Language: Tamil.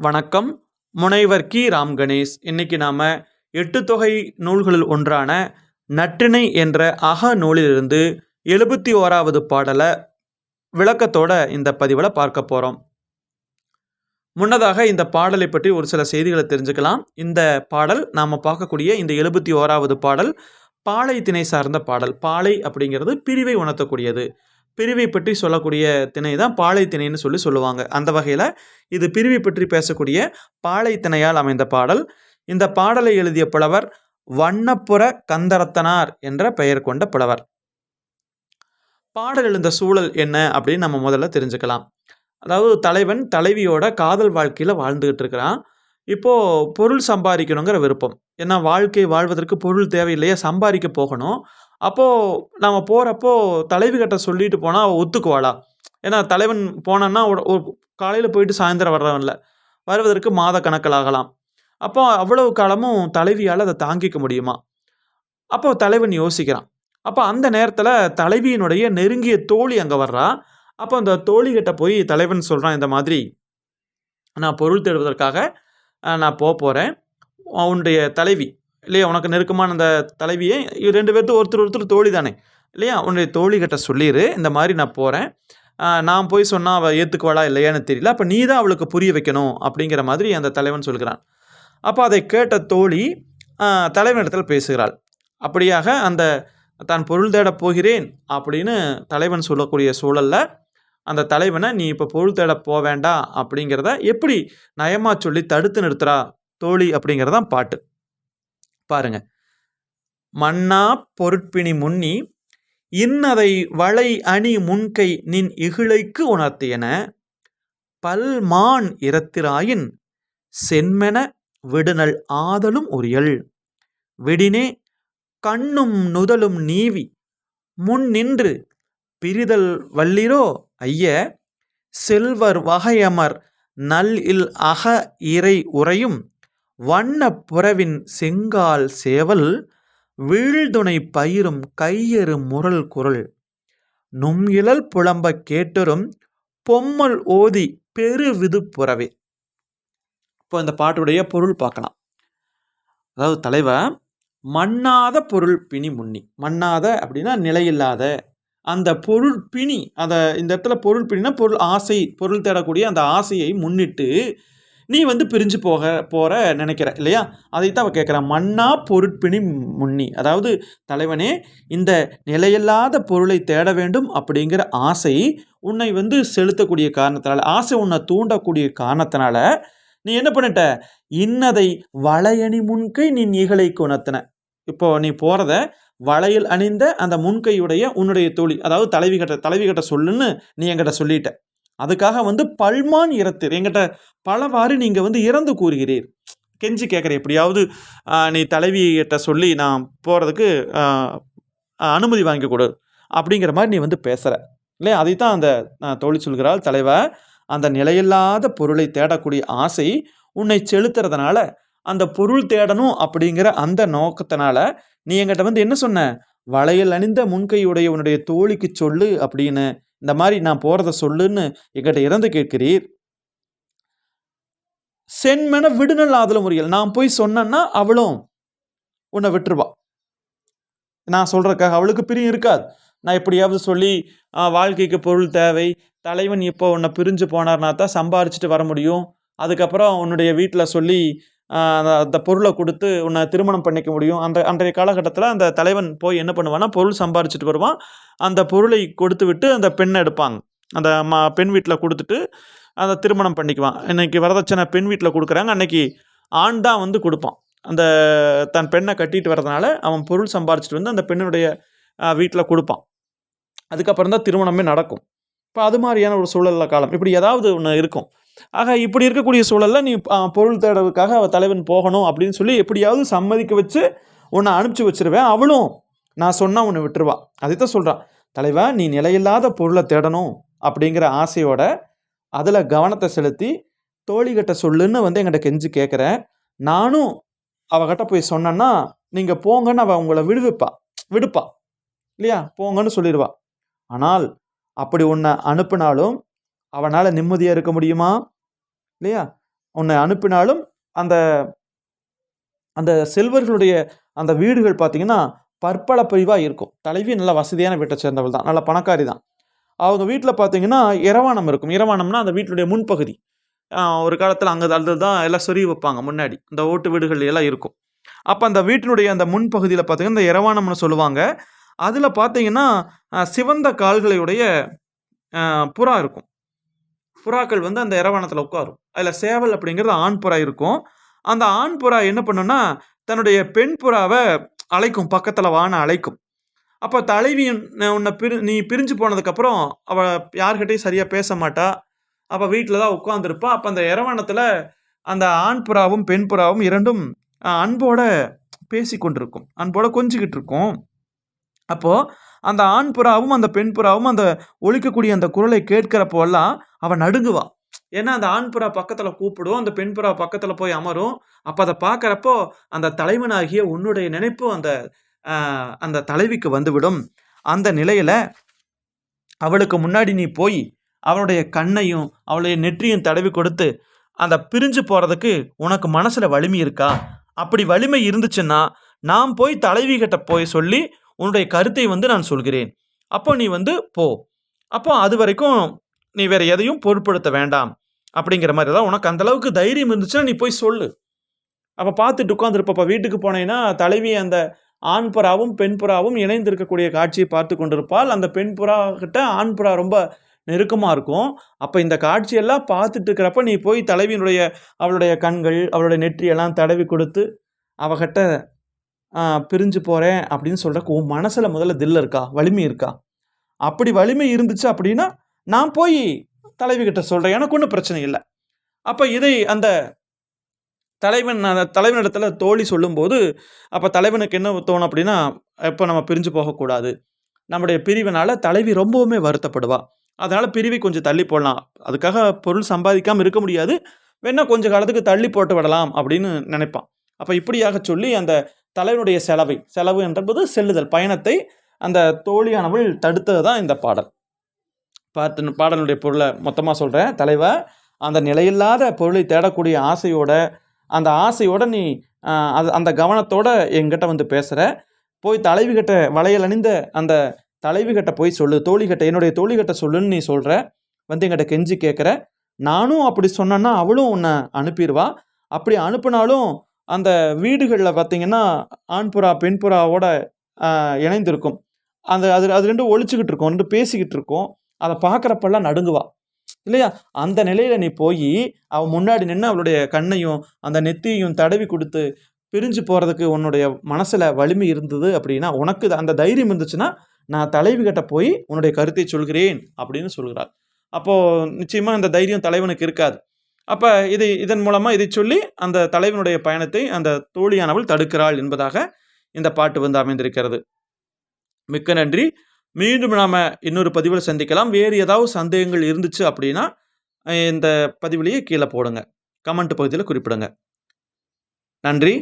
வணக்கம். முனைவர் கி. ராம் கணேஷ். இன்னைக்கு நாம் எட்டு தொகை நூல்களில் ஒன்றான நற்றிணை என்ற அக நூலிலிருந்து எழுபத்தி ஓராவது பாடலை விளக்கத்தோட இந்த பதிவில் பார்க்க போகிறோம் முன்னதாக இந்த பாடலை பற்றி ஒரு சில செய்திகளை தெரிஞ்சுக்கலாம். இந்த பாடல் நாம் பார்க்கக்கூடிய இந்த எழுபத்தி ஓராவது பாடல் பாலை திணை சார்ந்த பாடல். பாலை அப்படிங்கிறது பிரிவை உணர்த்தக்கூடியது. பிரிவை பற்றி சொல்லக்கூடிய திணை தான் பாலை திணைன்னு சொல்லி சொல்லுவாங்க. அந்த வகையில் இது பிரிவை பற்றி பேசக்கூடிய பாலை திணையால் அமைந்த பாடல். இந்த பாடலை எழுதிய புலவர் வண்ணப்புற கந்தரத்தனார் என்ற பெயர் கொண்ட புலவர். பாடல் எழுந்த சூழல் என்ன அப்படின்னு நம்ம முதல்ல தெரிஞ்சுக்கலாம். அதாவது தலைவன் தலைவியோட காதல் வாழ்க்கையில் வாழ்ந்துகிட்டு இருக்கிறான். இப்போது பொருள் சம்பாதிக்கணுங்கிற விருப்பம். ஏன்னா வாழ்க்கை வாழ்வதற்கு பொருள் தேவையில்லையா சம்பாதிக்க போகணும். அப்போது நம்ம போகிறப்போ தலைவிகிட்ட சொல்லிட்டு போனால் அவள் ஒத்துக்குவாளா? ஏன்னா தலைவன் போனான்னா ஒரு காலையில் போயிட்டு சாயந்தரம் வர்றவன்ல வருவதற்கு மாத கணக்கில் ஆகலாம். அப்போ அவ்வளவு காலமும் தலைவியால் அதை தாங்கிக்க முடியுமா? அப்போ தலைவன் யோசிக்கிறான். அப்போ அந்த நேரத்தில் தலைவியினுடைய நெருங்கிய தோழி அங்கே வர்றா. அப்போ அந்த தோழிகிட்ட போய் தலைவன் சொல்கிறான் இந்த மாதிரி நான் பொருள் தேடுவதற்காக நான் போக போகிறேன் உன்னுடைய தலைவி இல்லையா? உனக்கு நெருக்கமான அந்த தலைவியை ரெண்டு பேர்த்து ஒருத்தர் ஒருத்தர் தோழி தானே இல்லையா? உன்னுடைய தோழிகிட்ட சொல்லிடு இந்த மாதிரி நான் போகிறேன் நான் போய் சொன்னால் அவள் ஏற்றுக்குவாளா இல்லையான்னு தெரியல. அப்போ நீ தான் அவளுக்கு புரிய வைக்கணும் அப்படிங்கிற மாதிரி அந்த தலைவன் சொல்கிறான். அப்போ அதை கேட்ட தோழி தலைவன் தலைவனிடத்தில் பேசுகிறாள். அப்படியாக அந்த தான் பொருள் தேடப் போகிறேன் அப்படின்னு தலைவன் சொல்லக்கூடிய சூழலில் அந்த தலைவனை நீ இப்போ பொருள் தேட போக வேண்டாம் அப்படிங்கிறத எப்படி நயமாக சொல்லி தடுத்து நிறுத்துறா தோழி அப்படிங்கிறதான் பாட்டு. பாருங்க. மன்னா பொருட்பிணி முன்னி இன்னதை வளை அணி முன்கை நின் இகிழைக்கு உணர்த்தியன பல்மான் இரத்திராயின் சென்மென விடுநல் ஆதலும் உரியல். விடினே கண்ணும் நுதலும் நீவி முன் நின்று பிரிதல் வல்லிரோ ஐய செல்வர் வகையமர் நல் இல் அக இறை உறையும் வண்ணப்புறவின் செங்கால் சேவல் வீழ்துணை பயிரும் கையறு முரல் குரல். நும் இழல் புலம்ப கேட்டரும் பொம்மல் ஓதி பெருவிது புறவே. இப்போ இந்த பாட்டுடைய பொருள் பார்க்கலாம். அதாவது தலைவர் மண்ணாத பொருள் பிணி முன்னி. மண்ணாத அப்படின்னா நிலையில்லாத. அந்த பொருள் பிணி அந்த இந்த இடத்துல பொருள் பிணினா பொருள் ஆசை பொருள் தேடக்கூடிய அந்த ஆசையை முன்னிட்டு நீ வந்து பிரிஞ்சு போக போகிற நினைக்கிற இல்லையா? அதைத்தான் அவ கேட்குறான் மண்ணா பொருட்பிணி முன்னி. அதாவது தலைவனே இந்த நிலையில்லாத பொருளை தேட வேண்டும் அப்படிங்கிற ஆசை உன்னை வந்து செலுத்தக்கூடிய காரணத்தினால ஆசை உன்னை தூண்டக்கூடிய காரணத்தினால நீ என்ன பண்ணிட்ட? இன்னதை வளையணி முன்கை நீ நிகழை குணத்தின இப்போ நீ போகிறத வளையல் அணிந்த அந்த முன்கையுடைய உன்னுடைய தோழி அதாவது தலைவி கட்ட தலைவி கட்ட சொல்லுன்னு நீ என்கிட்ட சொல்லிட்ட. அதுக்காக வந்து பல்மான் இறத்தீர். என்கிட்ட பலவாறு நீங்கள் வந்து இறந்து கூறுகிறீர். கெஞ்சி கேட்குற எப்படியாவது நீ தலைவியிட்ட சொல்லி நான் போகிறதுக்கு அனுமதி வாங்கி கொடு அப்படிங்கிற மாதிரி நீ வந்து பேசுகிற இல்லையா? அதைத்தான் அந்த தோழி சொல்கிறாள் தலைவர் அந்த நிலையில்லாத பொருளை தேடக்கூடிய ஆசை உன்னை செலுத்துறதுனால அந்த பொருள் தேடணும் அப்படிங்கிற அந்த நோக்கத்தினால நீ எங்கிட்ட வந்து என்ன சொன்ன? வளையல் அணிந்த முன்கையுடைய உன்னுடைய தோழிக்கு சொல்லு அப்படின்னு இந்த மாதிரி நான் போகிறத சொல்லுன்னு எங்கிட்ட இறந்து கேட்கிறீர். சென்மென விடுநல் ஆதல முறையில் நான் போய் சொன்னேன்னா அவளும் உன்னை விட்டுருவா. நான் சொல்கிறக்காக அவளுக்கு பிரியம் இருக்காது. நான் எப்படியாவது சொல்லி வாழ்க்கைக்கு பொருள் தேவை. தலைவன் இப்போ உன்னை பிரிஞ்சு போனார்னா தான் சம்பாரிச்சிட்டு வர முடியும். அதுக்கப்புறம் உன்னுடைய வீட்டில் சொல்லி அந்த அந்த பொருளை கொடுத்து உன்னை திருமணம் பண்ணிக்க முடியும். அந்த அன்றைய காலகட்டத்தில் அந்த தலைவன் போய் என்ன பண்ணுவான்னா பொருள் சம்பாரிச்சிட்டு வருவான். அந்த பொருளை கொடுத்து விட்டு அந்த பெண்ணை எடுப்பாங்க. அந்த மா பெண் வீட்டில் கொடுத்துட்டு அந்த திருமணம் பண்ணிக்குவான். இன்னைக்கு வரதட்சணை பெண் வீட்டில் கொடுக்குறாங்க. அன்னைக்கு ஆண் தான் வந்து கொடுப்பான். அந்த தன் பெண்ணை கட்டிட்டு வரதுனால அவன் பொருள் சம்பாரிச்சிட்டு வந்து அந்த பெண்ணுடைய வீட்டில் கொடுப்பான். அதுக்கப்புறம் தான் திருமணமே நடக்கும். இப்போ அது மாதிரியான ஒரு சூழலில் காலம். இப்படி ஏதாவது ஒன்று இருக்கும். ஆக இப்படி இருக்கக்கூடிய சூழல்ல நீ பொருள் தேடலுக்காக அவள் தலைவன் போகணும் அப்படின்னு சொல்லி எப்படியாவது சம்மதிக்க வச்சு உன்னை அனுப்பிச்சி வச்சிருவேன். அவளும் நான் சொன்னால் உன்னை விட்டுருவா. அதைத்தான் சொல்கிறான் தலைவா நீ நிலையில்லாத பொருளை தேடணும் அப்படிங்கிற ஆசையோட அதில் கவனத்தை செலுத்தி தோழிகிட்ட சொல்லுன்னு வந்து எங்கிட்ட கெஞ்சி கேட்குறேன் நானும் அவகிட்ட போய் சொன்னேன்னா நீங்கள் போங்கன்னு அவள் உங்களை விடுவிப்பா. விடுப்பா. இல்லையா? போங்கன்னு சொல்லிடுவா. ஆனால் அப்படி உன்னை அனுப்புனாலும் அவனால் நிம்மதியாக இருக்க முடியுமா? இல்லையா? உன்னை அனுப்பினாலும் அந்த அந்த செல்வர்களுடைய அந்த வீடுகள் பார்த்தீங்கன்னா பற்பல பிரிவாக இருக்கும். தலைவி நல்ல வசதியான வீட்டை சேர்ந்தவள் தான். நல்ல பணக்காரி தான். அவங்க வீட்டில் பார்த்தீங்கன்னா இரவானம் இருக்கும். இரவானம்னா அந்த வீட்டுடைய முன்பகுதி. ஒரு காலத்தில் அங்கே அது தான் எல்லாம் சொறி வைப்பாங்க முன்னாடி. இந்த ஓட்டு வீடுகள் எல்லாம் இருக்கும். அப்போ அந்த வீட்டினுடைய அந்த முன்பகுதியில் பார்த்தீங்கன்னா இந்த இரவானம்னு சொல்லுவாங்க. அதில் பார்த்தீங்கன்னா சிவந்த கால்களையுடைய புறா இருக்கும். புறாக்கள் வந்து அந்த இரவானத்தில் உட்காரும். அதில் சேவல் அப்படிங்கிறது ஆண் புறா இருக்கும். அந்த ஆண் புறா என்ன பண்ணுன்னா தன்னுடைய பெண் புறாவை அழைக்கும். பக்கத்தில் வான அழைக்கும். அப்போ தலைவி உன்னை- பிரி நீ பிரிஞ்சு போனதுக்கப்புறம் அவள் யார்கிட்டையும் சரியாக பேச மாட்டா. அப்போ வீட்டில் தான் உட்காந்துருப்பா அப்போ அந்த இரவானத்தில் அந்த ஆண் புறாவும் பெண் புறாவும் இரண்டும் அன்போடு அன்போட பேசி கொண்டிருக்கும் அன்போட கொஞ்சிக்கிட்டு இருக்கும். அப்போது அந்த ஆண் புறாவும் அந்த பெண் புறாவும் அந்த ஒழிக்கக்கூடிய அந்த குரலை கேட்கிறப்போல்லாம் அவன் நடுங்குவா. ஏன்னா அந்த ஆண் புறா பக்கத்தில் கூப்பிடும் அந்த பெண் புறா பக்கத்தில் போய் அமரும். அப்போ அதை பார்க்குறப்போ அந்த தலைவனாகிய உன்னுடைய நினைப்பு அந்த அந்த தலைவிக்கு வந்துவிடும். அந்த நிலையில் அவளுக்கு முன்னாடி நீ போய் அவளுடைய கண்ணையும் அவளுடைய நெற்றியும் தடவி கொடுத்து அந்த பிரிஞ்சு போகிறதுக்கு உனக்கு மனசில் வலிமை இருக்கா? அப்படி வலிமை இருந்துச்சுன்னா நாம் போய் தலைவி கிட்ட போய் சொல்லி உன்னுடைய கருத்தை வந்து நான் சொல்கிறேன். அப்போ நீ வந்து போ. அப்போ அது வரைக்கும் நீ வேறு எதையும் பொருட்படுத்த வேண்டாம். அப்படிங்கிற மாதிரி தான் உனக்கு அந்தளவுக்கு தைரியம் இருந்துச்சுன்னா நீ போய் சொல்லு. அப்போ பார்த்துட்டு உட்காந்துருப்பப்போ வீட்டுக்கு போனேன்னா தலைவி அந்த ஆண் புறாவும் பெண் புறாவும் இணைந்து இருக்கக்கூடிய காட்சியை பார்த்து கொண்டிருப்பால் அந்த பெண் புறா கிட்ட ஆண் புறா ரொம்ப நெருக்கமாக இருக்கும். அப்போ இந்த காட்சியெல்லாம் பார்த்துட்டு இருக்கிறப்ப நீ போய் தலைவியினுடைய அவளுடைய கண்கள் அவளுடைய நெற்றியெல்லாம் தடவி கொடுத்து அவகிட்ட பிரிஞ்சு போகிறேன் அப்படின்னு சொல்கிறக்கு உன் மனசில் முதல்ல தில் இருக்கா? வலிமை இருக்கா? அப்படி வலிமை இருந்துச்சு அப்படின்னா நான் போய் தலைவிகிட்ட சொல்கிறேன் எனக்கு ஒன்றும் பிரச்சனை இல்லை. அப்போ இதை அந்த தலைவன் அந்த தலைவனிடத்தில் தோழி சொல்லும்போது அப்போ தலைவனுக்கு என்ன தோணும் அப்படின்னா எப்போ நம்ம பிரிஞ்சு போகக்கூடாது. நம்முடைய பிரிவினால் தலைவி ரொம்பவுமே வருத்தப்படுவா. அதனால் பிரிவை கொஞ்சம் தள்ளி போடலாம். அதுக்காக பொருள் சம்பாதிக்காமல் இருக்க முடியாது. வேணால் கொஞ்சம் காலத்துக்கு தள்ளி போட்டு விடலாம் அப்படின்னு நினைப்பான். அப்போ இப்படியாக சொல்லி அந்த தலைவனுடைய செலவை செலவு என்பது செல்லுதல். பயணத்தை அந்த தோழியானவள் தடுத்தது தான் இந்த பாடல். பார்த்து பாடலுடைய பொருளை மொத்தமாக சொல்கிறேன் தலைவா அந்த நிலையில்லாத பொருளை தேடக்கூடிய ஆசையோட அந்த ஆசையோட நீ அது அந்த கவனத்தோட எங்கிட்ட வந்து பேசுகிற போய் தலைவி கிட்ட வளையல் அணிந்த அந்த தலைவி கிட்ட போய் சொல்லு. தோழிகிட்ட என்னுடைய தோழிகிட்ட சொல்லுன்னு நீ சொல்கிற வந்து எங்கிட்ட கெஞ்சி கேட்குற நானும் அப்படி சொன்னேன்னா அவளும் உன்னை அனுப்பிடுவா அப்படி அனுப்புனாலும் அந்த வீடுகளில் பார்த்தீங்கன்னா ஆண் புறா பெண் இணைந்திருக்கும். அந்த அது அது ரெண்டும் ஒழிச்சுக்கிட்டு இருக்கும் ரெண்டு பேசிக்கிட்டு இருக்கும் அதை பார்க்குறப்பெல்லாம் நடுங்குவா. இல்லையா? அந்த நிலையில் நீ போய் அவன் முன்னாடி நின்று அவளுடைய கண்ணையும் அந்த நெத்தியையும் தடவி கொடுத்து பிரிஞ்சு போகிறதுக்கு உன்னுடைய மனசில் வலிமை இருந்தது அப்படின்னா உனக்கு அந்த தைரியம் இருந்துச்சுன்னா நான் தலைவி கிட்ட போய் உன்னுடைய கருத்தை சொல்கிறேன் அப்படின்னு சொல்கிறார் அப்போது நிச்சயமாக அந்த தைரியம் தலைவனுக்கு இருக்காது. அப்போ இது இதன் மூலமாக இதை சொல்லி அந்த தலைவனுடைய பயணத்தை அந்த தோழியானவள் தடுக்கிறாள் என்பதாக இந்த பாட்டு வந்து அமைந்திருக்கிறது. மிக்க நன்றி. மீண்டும் நாம் இன்னொரு பதிவில் சந்திக்கலாம். வேறு ஏதாவது சந்தேகங்கள் இருந்துச்சு அப்படின்னா இந்த பதிவிலேயே கீழே போடுங்க. கமெண்ட் பகுதியில் குறிப்பிடுங்க. நன்றி.